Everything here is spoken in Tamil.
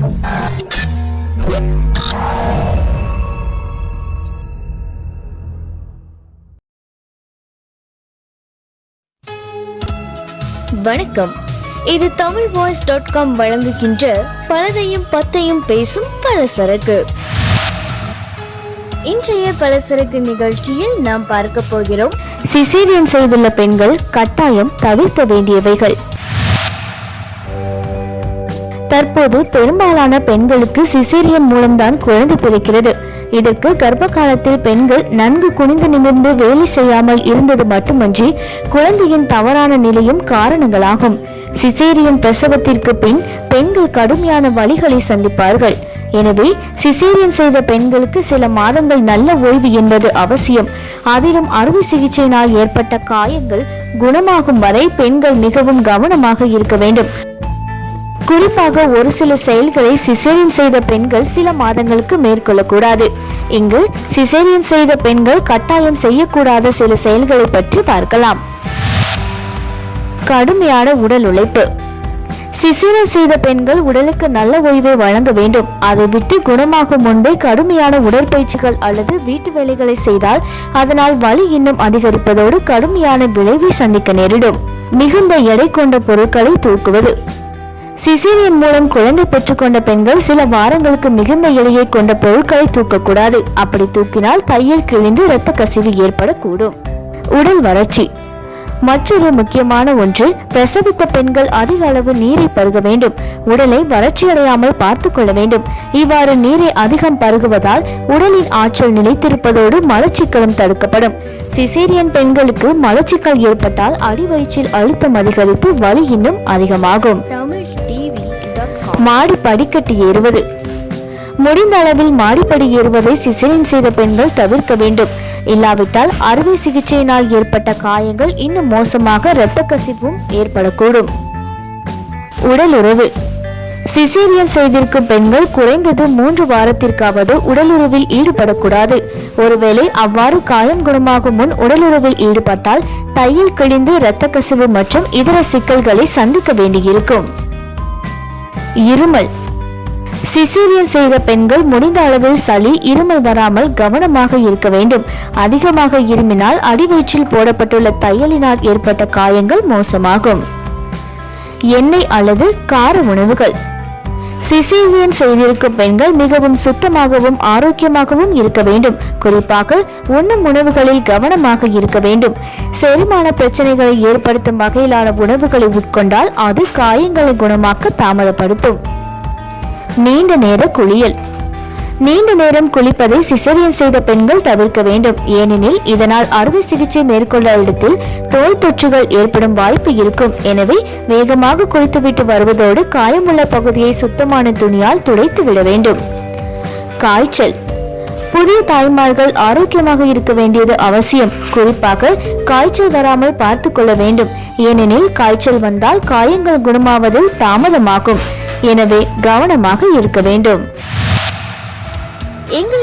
வணக்கம். இது தமிழ் வாய்ஸ் டாட் காம் வழங்குகின்ற பலதையும் பத்தையும் பேசும் பலசரக்கு. இன்றைய பலசரக்கு நிகழ்ச்சியில் நாம் பார்க்க போகிறோம். சிசேரியன் செய்துள்ள பெண்கள் கட்டாயம் தவிர்க்க வேண்டியவைகள். தற்போது பெரும்பாலான பெண்களுக்கு சிசேரியன் மூலம்தான் குழந்தை பிறக்கிறது. இதற்கு கர்ப்ப காலத்தில் பெண்கள் நன்கு குனிந்து நிமிர்ந்து வேலை செய்யாமல் இருந்தது மட்டுமன்றி குழந்தையின் தவறான நிலையும் காரணங்களாகும். சிசேரியன் பிரசவத்திற்கு பின் பெண்கள் கடுமையான வழிகளை சந்திப்பார்கள். எனவே சிசேரியன் செய்த பெண்களுக்கு சில மாதங்கள் நல்ல ஓய்வு என்பது அவசியம். அதிலும் அறுவை சிகிச்சையினால் ஏற்பட்ட காயங்கள் குணமாகும் வரை பெண்கள் மிகவும் கவனமாக இருக்க வேண்டும். குறிப்பாக ஒரு சில செயல்களை சிசேரியன் செய்த பெண்கள் சில மாதங்களுக்கு மேற்கொள்ளக்கூடாது. இங்கு சிசேரியன் செய்த பெண்கள் கட்டாயம் செய்யக்கூடாத சில செயல்களை பற்றி பார்க்கலாம். கடுமையான உடல் உழைப்பு. சிசேரியன் செய்த பெண்கள் உடலுக்கு நல்ல ஓய்வை வழங்க வேண்டும். அதை விட்டு குணமாகும் முன்பே கடுமையான உடற்பயிற்சிகள் அல்லது வீட்டு வேலைகளை செய்தால் அதனால் வலி இன்னும் அதிகரிப்பதோடு கடுமையான விளைவை சந்திக்க நேரிடும். மிகுந்த எடை கொண்ட பொருட்களை தூக்குவது. சிசேரியன் மூலம் குழந்தை பெற்றுக்கொண்ட பெண்கள் சில வாரங்களுக்கு மிகுந்த எடையை கொண்ட பொருட்களை தூக்கக்கூடாது. அப்படி தூக்கினால் தையல் கிழிந்து இரத்த கசிவு ஏற்படக்கூடும். உடல் வறட்சி. மற்றொரு முக்கியமான ஒன்று பிரசவித்த பெண்கள் அதிக அளவு நீரை பருக வேண்டும். உடலை வறட்சியடையாமல் பார்த்து கொள்ள வேண்டும். இவ்வாறு நீரை அதிகம் பருகுவதால் உடலின் ஆற்றல் நிலைத்திருப்பதோடு மலச்சிக்கலும் தடுக்கப்படும். சிசேரியன் பெண்களுக்கு மலச்சிக்கல் ஏற்பட்டால் அடிவயிற்றில் அழுத்தம் அதிகரித்து வலி இன்னும் அதிகமாகும். மாடி படிக்கட்டு ஏறுவது. முடிந்த அளவில் மாடிப்படி ஏறுவதை சிசேரியன் செய்த பெண்கள் தவிர்க்க வேண்டும். இல்லாவிட்டால் அறுவை சிகிச்சையினால் ஏற்பட்ட காயங்கள் இன்னும் மோசமாக இரத்த கசிவும் ஏற்படக்கூடும். உடல் உறவு. சிசேரியன் செய்திருக்கும் பெண்கள் குறைந்தது மூன்று வாரத்திற்காவது உடலுறவில் ஈடுபடக்கூடாது. ஒருவேளை அவ்வாறு காயம் குணமாகும் முன் உடலுறவில் ஈடுபட்டால் தையில் கிழிந்து இரத்த கசிவு மற்றும் இதர சிக்கல்களை சந்திக்க வேண்டியிருக்கும். இருமல். சிசேரியன் செய்த பெண்கள் முடிந்த அளவில் சளி இருமல் வராமல் கவனமாக இருக்க வேண்டும். அதிகமாக இருமினால் அடிவயிற்றில் போடப்பட்டுள்ள தையலினால் ஏற்பட்ட காயங்கள் மோசமாகும். எண்ணெய் அல்லது கார உணவுகள். சிசேரியன் செய்திருக்கும் பெண்கள் மிகவும் சுத்தமாகவும் ஆரோக்கியமாகவும் இருக்க வேண்டும். குறிப்பாக உண்ணும் உணவுகளில் கவனமாக இருக்க வேண்டும். செரிமான பிரச்சனைகளை ஏற்படுத்தும் வகையிலான உணவுகளை உட்கொண்டால் அது காயங்களை குணமாக்க தாமதப்படுத்தும். நீண்ட நேர குளியல். நீண்ட நேரம் குளிப்பதை சிசரியன் செய்த பெண்கள் தவிர்க்க வேண்டும். ஏனெனில் இதனால் அறுவை சிகிச்சை மேற்கொள்ள இடத்தில் தோல் தொற்றுகள் ஏற்படும் வாய்ப்பு இருக்கும். எனவே வேகமாக குளித்துவிட்டு வருவதோடு காயமுள்ள பகுதியை சுத்தமான துணியால் துடைத்து விட வேண்டும். காய்ச்சல். புதிய தாய்மார்கள் ஆரோக்கியமாக இருக்க வேண்டியது அவசியம். குறிப்பாக காய்ச்சல் வராமல் பார்த்து கொள்ள வேண்டும். ஏனெனில் காய்ச்சல் வந்தால் காயங்கள் குணமாவதில் தாமதமாகும். எனவே கவனமாக இருக்க வேண்டும்.